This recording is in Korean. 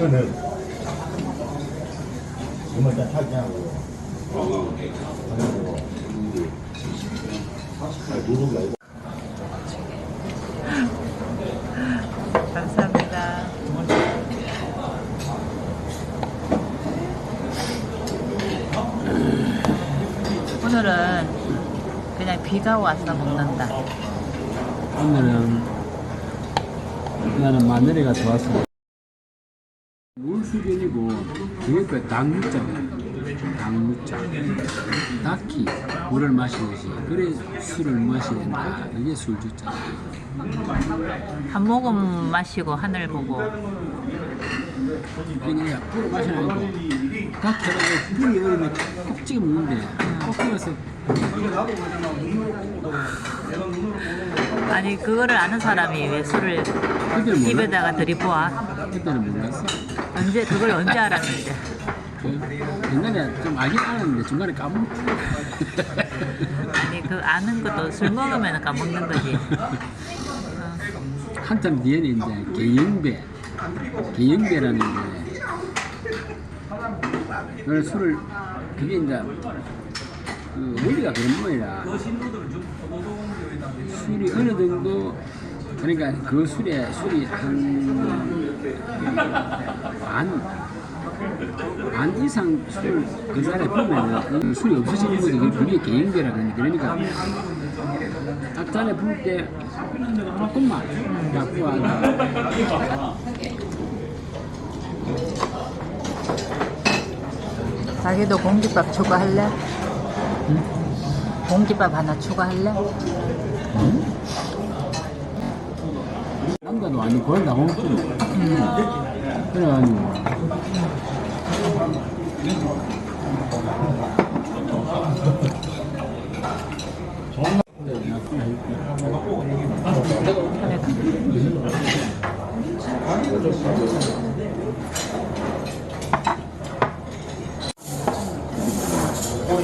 그거는 이만 다 타기하고. 하고. 누르가 아니고 감사합니다. 오늘은 그냥 비가 와서 먹는다. 오늘은 나는 마늘이가 좋았어. 물 수준이고 그게 그 당무자야. 당무자. 딱히 물을 마시듯이 그래 술을 된다. 이게 술주자. 한 모금 마시고 하늘 보고 그냥 물을 마시는 거. 딱 해가지고 불이 얼으면 꼭 찍어 먹는데 꼭 찍어서 아니 그거를 아는 사람이 왜 술을 그때는 몰라. 입에다가 들이부어? 그때는 몰랐어. 언제 그걸 언제 알았는데? 그 옛날에 좀 알긴 알았는데 중간에 까먹었어. 아니 그 아는 것도 술 먹으면 까먹는 거지. 한참 뒤에는 이제 개영배, 개영배라는 게그 술을 그게 이제 그 원리가 그런 모양이라 술이 어느 정도 그러니까 그 술에 술이 한반 반 이상 술그 자리에 보면은 술이 없어지는 거지. 그게 개영배라 그러니 그러니까 딱 잔에 부을 때 조금만 약부하다 자기도 공깃밥 추가할래? 공깃밥 하나 추가할래? 남자도 아니고 거의 다 먹지 그래가지고 저거